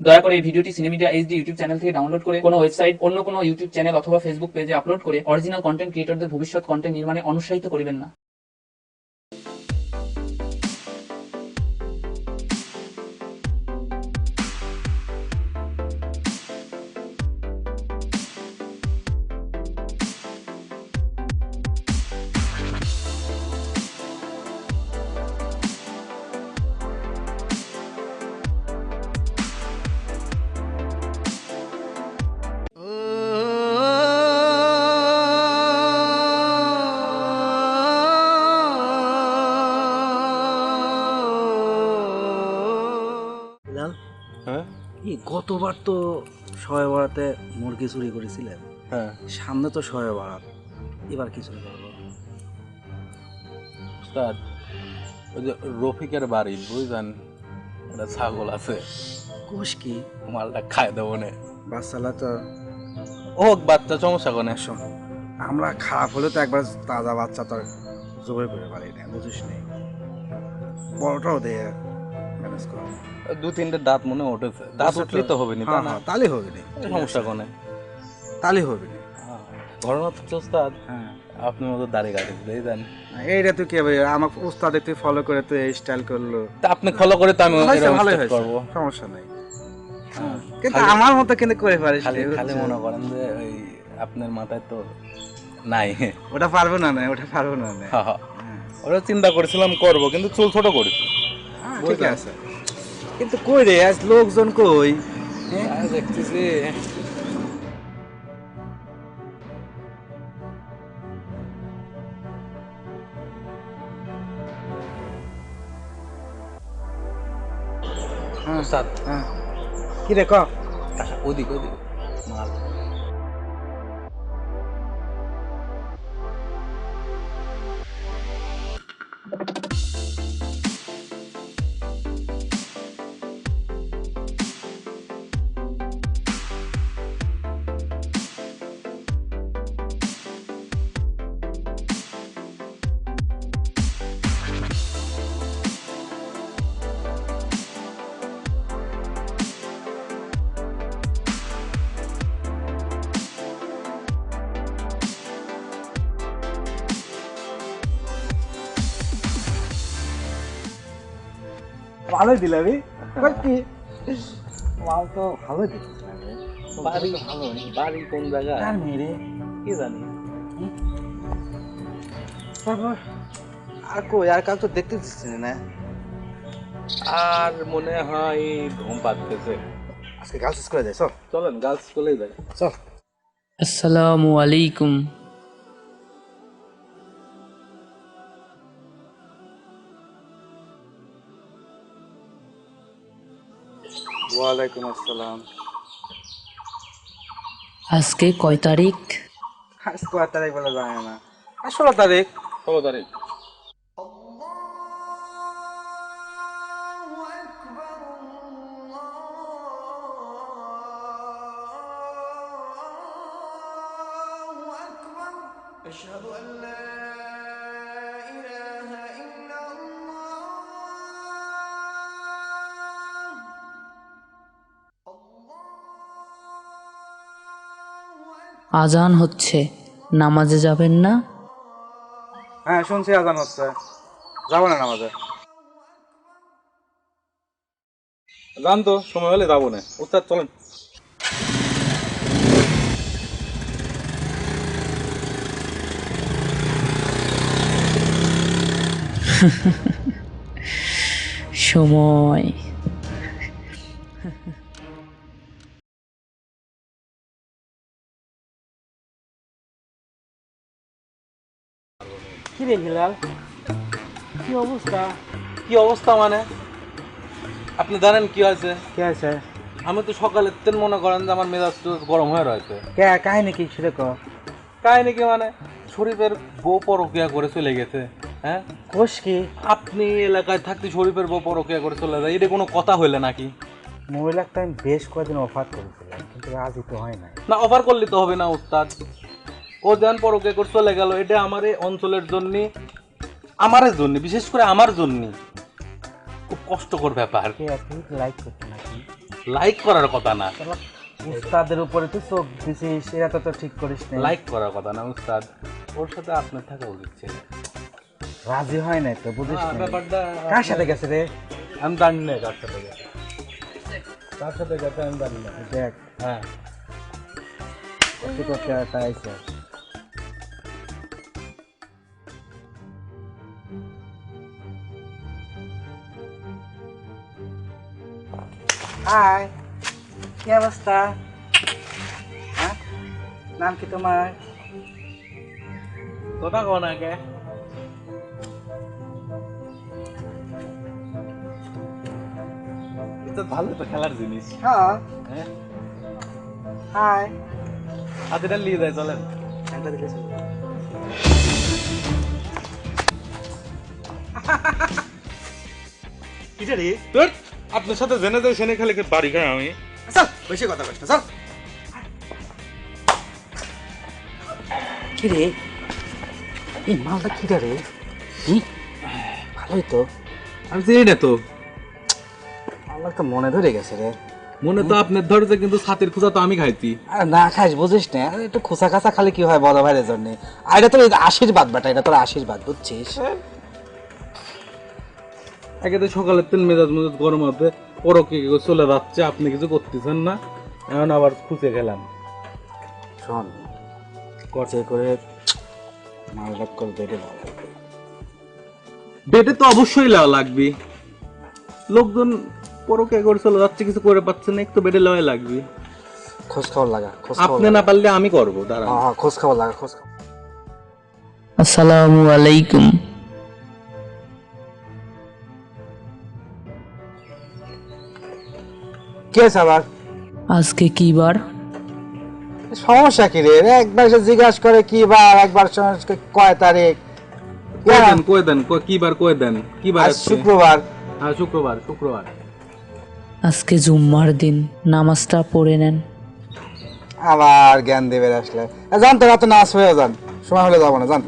দয়া করে এই ভিডিওটি সিনেমিডিয়া এইচডি ইউটিউব চ্যানেল থেকে ডাউনলোড করে কোনো ওয়েবসাইট অন্য কোনো ইউটিউব চ্যানেল অথবা ফেসবুক পেজে আপলোড করে অরিজিনাল কন্টেন্ট ক্রিয়েটরদের ভবিষ্যৎ কন্টেন্ট নির্মাণে অনুৎসাহিত করিবেন না। এই গতবার তো শয়ে বাড়াতে মুরগি চুরি করেছিলেন। হ্যাঁ। সামনে তো শয়ে বাড়াত এবার কি চুরি করব? উস্তাদ ওই যে রফিকের বাড়ি বুঝলেন? ওটা ছাগল আছে। কোষ কি? মালটা খায় দেবো নে। বাচ্চালা তো হোক বাচ্চা সমস্যা কোনে? শোন আমরা খারাপ হলে তো একবার তাজা বাচ্চা তো জোগাড় করে পারি না বুঝিস নেই বড়টাও দেয় ম্যানেজ কর দু তিনটে দাঁত মনে দাঁত উঠলেই তো হবে নি হ্যাঁ না? হ্যাঁ তাহলে হবে না সমস্যা কোনে? তাহলে হবে না ঘটনা তো উস্তাদ হ্যাঁ। আপনি মতো দাড়ি কাটি বুঝলেন? এইটা তুই কে ভাই আমার উস্তাদে তুই ফলো করে তুই এই স্টাইল করল। তা আপনি ফলো করে তো আমি ভালোই করব। সমস্যা নেই। হ্যাঁ। কিন্তু আমার মতো কিন্তু করে পারিস খালি মনে করেন যে ওই আপনার মাথায় তো নাই। ওটা পারব না না ওটা পারব না না। হ্যাঁ, হ্যাঁ। ওটা চিন্তা করেছিলাম করব কিন্তু চুল ছোট করেছি। হ্যাঁ, ঠিক আছে। কিন্তু কই রে আজ লোকজন কই? হ্যাঁ? দেখতেছি। হ্যাঁ, হ্যাঁ। কি রে ক? আচ্ছা ওদিক ওদিক। মাল। ভালোই দিলাম কি? মাল তো ভালোই দিচ্ছিস বাড়ি ভালো বাড়ি কোন জায়গায়? আর মেরে কি জানি? তারপর? আর কই? আর কাল তো দেখতে দিচ্ছি না? আর মনে হয় ঘুম পাচ্ছে আজকে গার্লস স্কুলে যাই চল। চলেন গার্লস স্কুলেই যাই। চল। আসসালামু আলাইকুম। ওয়ালাইকুম আসসালাম আজকে কয় তারিখ আজ কয় তারিখ বলে জানে না আর ষোলো তারিখ ষোলো তারিখ أشهد أن لا আজান হচ্ছে নামাজে যাবেন না? হ্যাঁ শুনছি আজান হচ্ছে। যাব না নামাজে। জান তো সময় হলে যাব না। উস্তাদ চলেন। সময়। রে হিলাল কি অবস্থা? কি অবস্থা মানে? আপনি জানেন কি হয়েছে? কে আছে আমি তো সকালে তেন মনে করেন যে আমার মেজাজ তো গরম হয়ে রয়েছে। কে কাহিনী কি সেটা ক কাহিনি কি মানে? শরীফের বউ পরকিয়া করে চলে গেছে হ্যাঁ? কোষ কি? আপনি এলাকায় থাকতে শরীফের বউ পরকিয়া করে চলে যায় এটা কোনো কথা হইলে নাকি? মহিলাকে আমি বেশ কয়েকদিন অফার করেছিলাম কিন্তু আজই তো হয় নাই। না অফার করলে তো হবে না উস্তাদ। ও যেন পরকিয়া করে চলে গেল। এটা আমার এই অঞ্চলের জন্য আমার জন্য বিশেষ করে আমার জন্য খুব কষ্টকর ব্যাপার। আপনি লাইক করতে নাকি? লাইক করার কথা না। উস্তাদের উপরে তুই চোখ দিছিস এরা তো তো ঠিক করিস না লাইক করার কথা না উস্তাদ। ওর সাথে আপনার থাকা উচিত ছিল। রাজি হয় না তো বুঝিস না ব্যাপারটা কার সাথে গেছে রে? আমি জানি না কার সাথে গেছে। কার সাথে গেছে আমি জানি না। দেখ। হ্যাঁ। কত একটা হাই কি অবস্থা? হ্যাঁ? নাম কি তোমার? কথা কন আগে। এটা ভালো তো খেলার জিনিস। হ্যাঁ। হাই হাতিটা নিয়ে যায় চলেন। একটা দিলে চলবে। কিটা রে তোর আপনার সাথে জেনে যাই সেনে খেলে বাড়ি খাই আমি? চল বেশি কথা না চল কি রে? এই মালটা কিটা রে ভালোই তো। আমি চিনি না তো। আমার তো মনে ধরে গেছে রে। মনে তো আপনার ধরতে কিন্তু ছাতির খুঁজা তো আমি খাইছি। আর না খাইস বুঝিস না। একটু খোসা খাসা খালি কি হয় বড় ভাইয়ের জন্য? আর এটা তোর আশীর্বাদ বেটা এটা তোর আশীর্বাদ বুঝছিস? একে তো সকালের তেল মেজাজ মেজাজ গরম হবে পরকে চলে যাচ্ছে আপনি কিছু করতেছেন না? এখন আবার খুঁজে গেলাম। শোন করছে করে মালটা করে বেড়ে বেটে তো অবশ্যই লেওয়া লাগবে। লোকজন পরকে করে চলে যাচ্ছে কিছু করে পাচ্ছে না একটু বেটে লেওয়াই লাগবে। খোঁজ খবর লাগা খোঁজ আপনি না পারলে আমি করব দাঁড়ান। হ্যাঁ হ্যাঁ খোঁজ খবর লাগা খোঁজ আসসালামু আলাইকুম। কি আছে আবার? আজকে কি বার? সমস্যা কি রে? একবার সে জিজ্ঞাসা করে কি বার একবার সে- কয় তারিখ? কয়ে দেন কয়ে দেন কি বার কয়ে দেন? কি বার আজ? শুক্রবার। হ্যাঁ শুক্রবার শুক্রবার। আজকে জুম্মার দিন নামাজটা পড়ে নেন। আবার জ্ঞান দেবে আসলে। যান তো রাতে নাচ হয়ে যান। সময় হলে যাব না যান।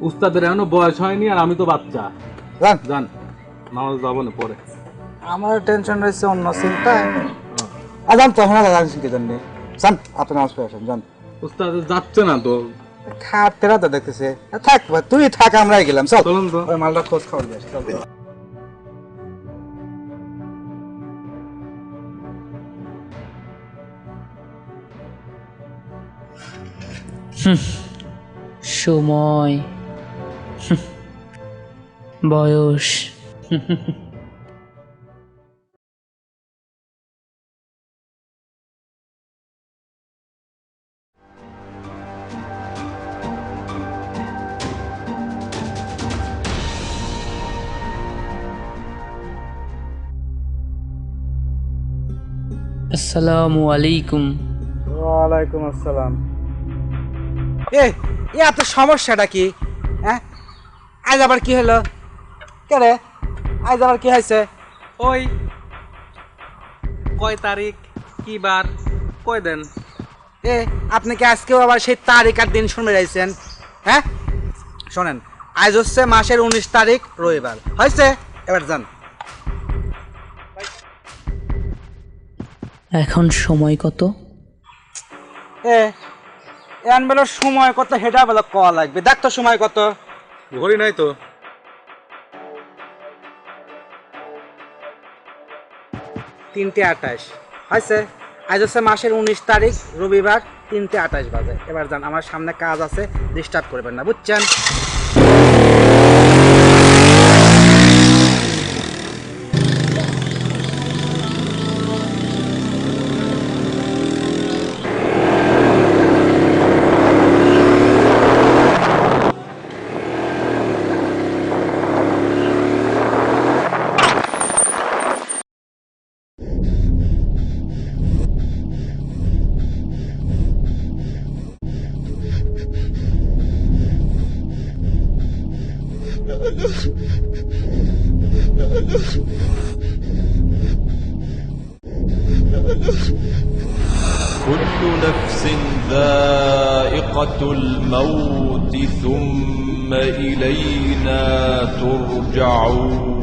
উস্তাদের এখনও বয়স হয়নি আর আমি তো বাচ্চা। যান। যান নামাজ যাব না পরে। আমার টেনশন রয়েছে অন্য চিন্তায়। আর যান তো হ্যাঁ যান কি জন্য যান আপনি নাচ হয়ে আসেন যান উস্তাদ যাচ্ছে না তো। খাটতে রাতে দেখতেছে। থাক ভাই, তুই থাক আমরাই গেলাম চল। চলুন তো। ওই মালটা খোঁজ খবর দিয়ে চল। সময়। বয়স। আসসালামু আলাইকুম। ওয়ালাইকুম আসসালাম। এ এ এত সমস্যাটা কি? হ্যাঁ? আজ আবার কি হলো? কে রে? আজ আবার কি হয়েছে? ওই কয় তারিখ কি বার কয় দেন? এ আপনি কি আজকেও আবার সেই তারিখ আর দিন শুনে যাইছেন হ্যাঁ? শোনেন আজ হচ্ছে মাসের উনিশ তারিখ রবিবার। হয়েছে? এবার যান। এখন সময় কত? এ সময় কত হেডা বেলা কওয়া লাগবে। দেখ তো সময় কত। ঘড়ি নাই তো। তিনটে আঠাশ। হয়েছে? আজ হচ্ছে মাসের উনিশ তারিখ রবিবার তিনটে আঠাশ বাজে। এবার যান আমার সামনে কাজ আছে ডিস্টার্ব করবেন না বুঝছেন? كل نفس ذائقة الموت ثم إلينا ترجعون.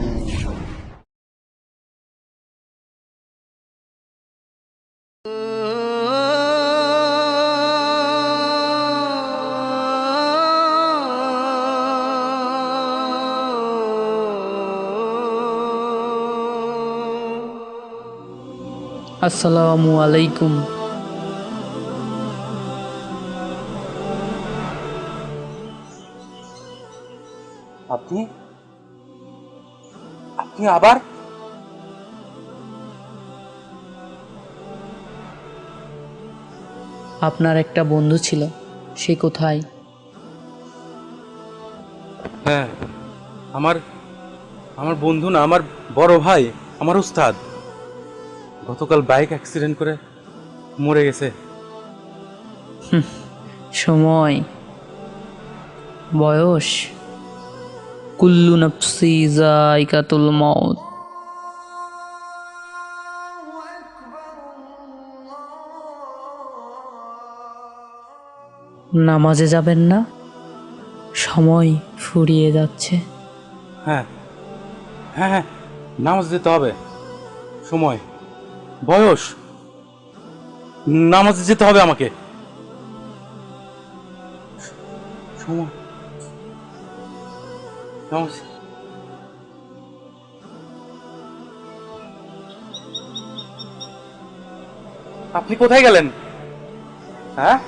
আসসালামু আলাইকুম। আপনি? আপনি আবার? আপনার একটা বন্ধু ছিল সে কোথায়? হ্যাঁ আমার আমার বন্ধু না আমার বড় ভাই আমার উস্তাদ। গতকাল বাইক অ্যাক্সিডেন্ট করে মরে গেছে। সময়। বয়স? কুল্লু নফসি জাইকাতুল মউত। নামাজে যাবেন না? সময় ফুরিয়ে যাচ্ছে। হ্যাঁ। হ্যাঁ হ্যাঁ নামাজ যেতে হবে। সময়। বয়স? নামাজে যেতে হবে আমাকে। আপনি কোথায় গেলেন? হ্যাঁ?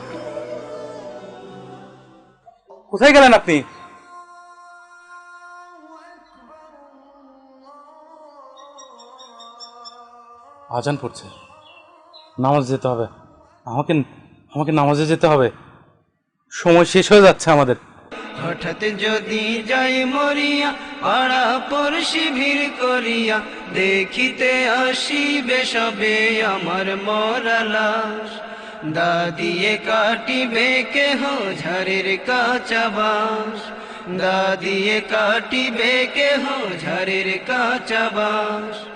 কোথায় গেলেন আপনি? আজান পড়ছে। নামাজ যেতে হবে। আমাকে আমাকে নামাজে যেতে হবে। সময় শেষ হয়ে যাচ্ছে আমাদের। হঠাৎ যদি যাই মরিয়া, পাড়া পড়শি ভিড় করিয়া, দেখিতে আসিবে সবে আমার মরা লাশ। দা দিয়ে কাটিবে কেহ ঝাড়ের কাঁচা বাঁশ। দা দিয়ে কাটিবে কেহ ঝাড়ের কাঁচা বাঁশ।